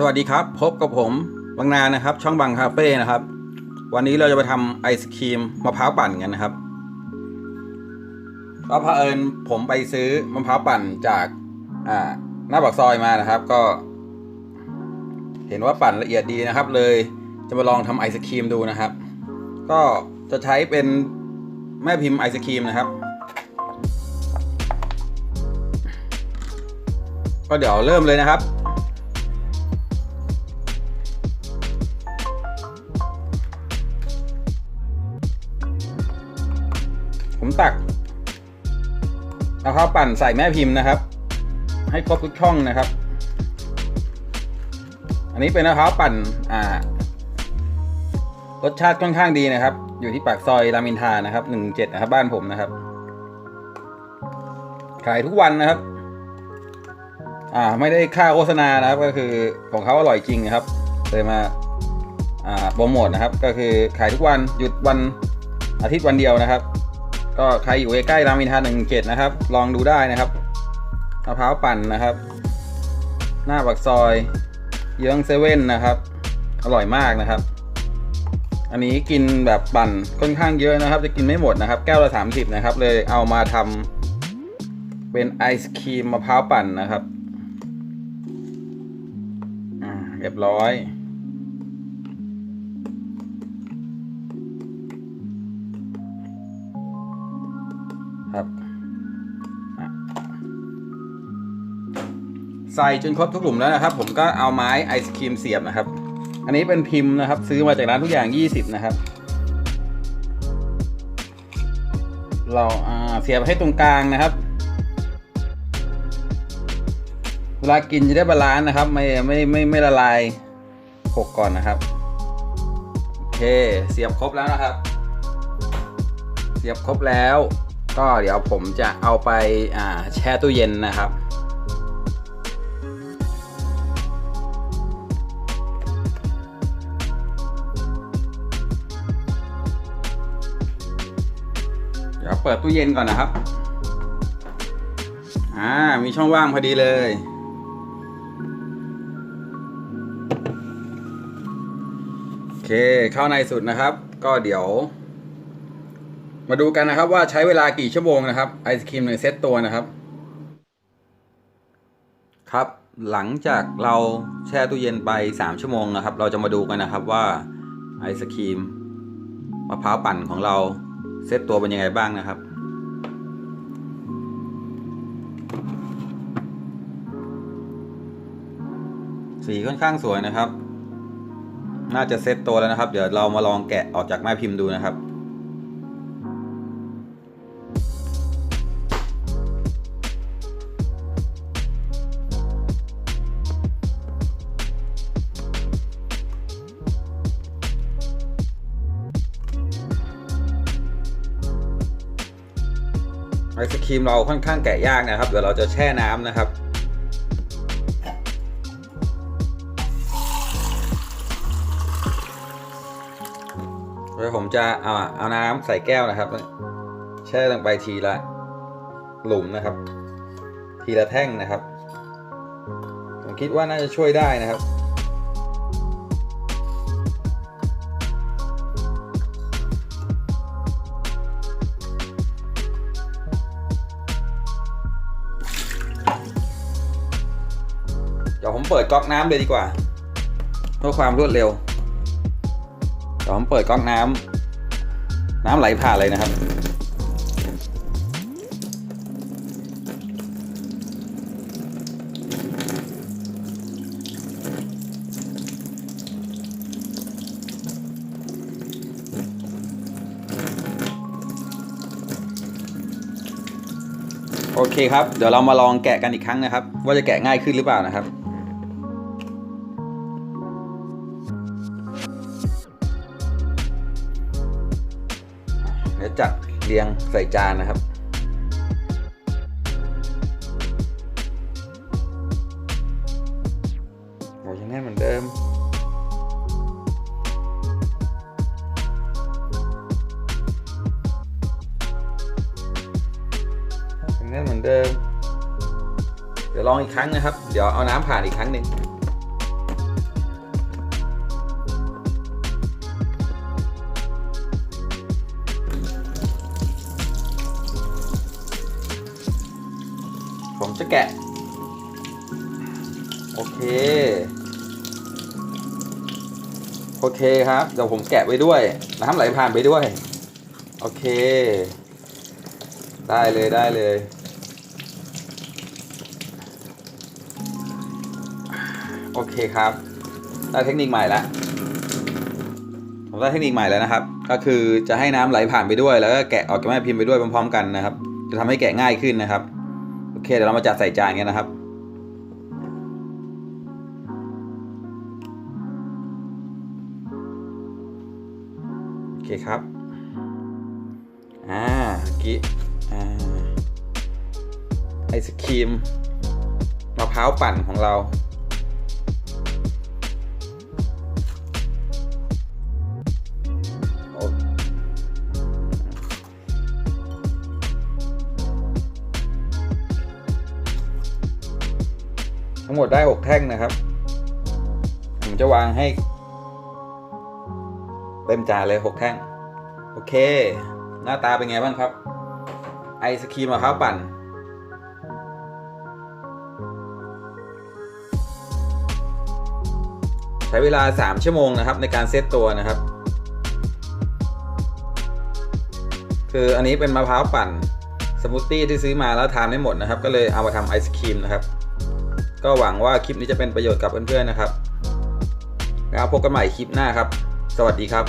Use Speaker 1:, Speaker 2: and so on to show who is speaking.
Speaker 1: สวัสดีครับ พบกับผมบางนานะครับ ช่องบางคาเฟ่นะครับ วันนี้เราจะไปทำไอศครีมมะพร้าวปั่นกันนะครับก็เผอิญผมไปซื้อมะพร้าวปั่นจากอ่าหน้าปากซอยมานะครับ ก็ เห็นว่าปั่นละเอียดดีนะครับ เลยจะมาลองทำไอศครีมดูนะครับ ก็จะใช้เป็นแม่พิมพ์ไอศครีมนะครับก็เดี๋ยวเริ่มเลยนะครับ มะพร้าวปั่นใส่แม่พิมพ์นะครับ ให้ครบทุกช่องนะครับ อันนี้เป็นมะพร้าวปั่นอ่ารสชาติค่อนข้างดีนะครับ อยู่ที่ปากซอยรามอินทานะครับหนึ่งเจ็ดนะครับบ้านผมนะครับ ขายทุกวันนะครับ อ่าไม่ได้ค่าโฆษณานะครับก็คือของเขาอร่อยจริงนะครับเลยมาอ่าโปรโมทนะครับ ก็คือขายทุกวันหยุดวันอาทิตย์วันเดียวนะครับ ก็ใครอยู่ใกล้ๆรามอินทราหนึ่งเจ็ดนะครับ ลองดูได้นะครับมะพร้าวปั่นนะครับ หน้าปากซอย เยื้องเซเว่นนะครับ อร่อยมากนะครับ อันนี้กินแบบปั่นค่อนข้างเยอะนะครับ จะกินไม่หมดนะครับ แก้วละ30นะครับ เลยเอามาทำเป็นไอศครีมมะพร้าวปั่นนะครับอ่าเรียบร้อย ใส่จนครบทุกหลุมแล้วนะครับ ผมก็เอาไม้ไอศครีมเสียบนะครับ อันนี้เป็นพิมพ์นะครับ ซื้อมาจากร้านทุกอย่าง 20 นะครับ เราเสียบให้ตรงกลางนะครับ เวลากินจะได้บาลานซ์นะครับ ไม่ไม่ไม่ไม่ละลายหกก่อนนะครับ โอเคเสียบครบแล้วนะครับ เสียบครบแล้ว ก็เดี๋ยวผมจะเอาไปแช่ตู้เย็นนะครับ ดี๋ยวเปิดตู้เย็นก่อนนะครับ อ่า มีช่องว่างพอดีเลย โอเค เข้าในสุดนะครับ ก็เดี๋ยว มาดูกันนะครับว่าใช้เวลากี่ชั่วโมงนะครับ ไอศครีมหนึ่งเซตตัวนะครับ ครับ หลังจากเราแช่ตู้เย็นไป 3 ชั่วโมงนะครับ เราจะมาดูกันนะครับว่าไอศครีมมะพร้าวปั่นของเรา เซตตัวเป็นยังไงบ้างนะครับ สีค่อนข้างสวยนะครับ น่าจะเซตตัวแล้วนะครับ เดี๋ยวเรามาลองแกะออกจากแม่พิมพ์ดูนะครับ ไอศครีมเราค่อนข้างแกะยากนะครับ เดี๋ยวเราจะแช่น้ำนะครับเดี๋ยวผมจะเอาเอาน้ำใส่แก้วนะครับ แช่ลงไปทีละหลุมนะครับ ทีละแท่งนะครับ ผมคิดว่าน่าจะช่วยได้นะครับ ผมเปิดก๊อกน้ำเลยดีกว่า เพื่อความรวดเร็วเดี๋ยวผมเปิดก๊อกน้ำน้ำไหลผ่านเลยนะครับ โอเคครับ เดี๋ยวเรามาลองแกะกันอีกครั้งนะครับ ว่าจะแกะง่ายขึ้นหรือเปล่านะครับ ยวจัดเรียงใส่จานนะครับโอ้ยังแน่นเหมือนเดิมยังแน่นเหมือนเดิม เดี๋ยวลองอีกครั้งนะครับ เดี๋ยวเอาน้ำผ่านอีกครั้งหนึ่ง ผมจะแกะ โอเค โอเคครับ เดี๋ยวผมแกะไว้ด้วย น้ำไหลผ่านไปด้วย โอเค ได้เลยได้เลย โอเคครับ ได้เทคนิคใหม่แล้วผมได้เทคนิคใหม่แล้วนะครับ ก็คือจะให้น้ำไหลผ่านไปด้วย แล้วก็แกะออกจากแม่พิมพ์ไปด้วยพร้อมๆกันนะครับ จะทำให้แกะง่ายขึ้นนะครับ โอเค เดี๋ยวเรามาจัดใส่จานกันนะครับ โอเคครับ อ่าเมื่อกี้ อ่า ไอศครีมมะพร้าวปั่นของเรา ทั้งหมดได้ 6 แท่งนะครับ ผมจะวางให้ เต็มจานเลย 6 แท่ง โอเค หน้าตาเป็นไงบ้างครับ ไอศครีมมะพร้าวปั่น ใช้เวลา 3 ชั่วโมงนะครับ ในการเซตตัวนะครับ คืออันนี้เป็นมะพร้าวปั่นสมูทตี้ที่ซื้อมาแล้วทานไม่หมดนะครับ ก็เลยเอามาทำไอศครีมนะครับ ก็หวังว่าคลิปนี้จะเป็นประโยชน์กับเพื่อนๆนะครับ แล้วพบกันใหม่คลิปหน้าครับ สวัสดีครับ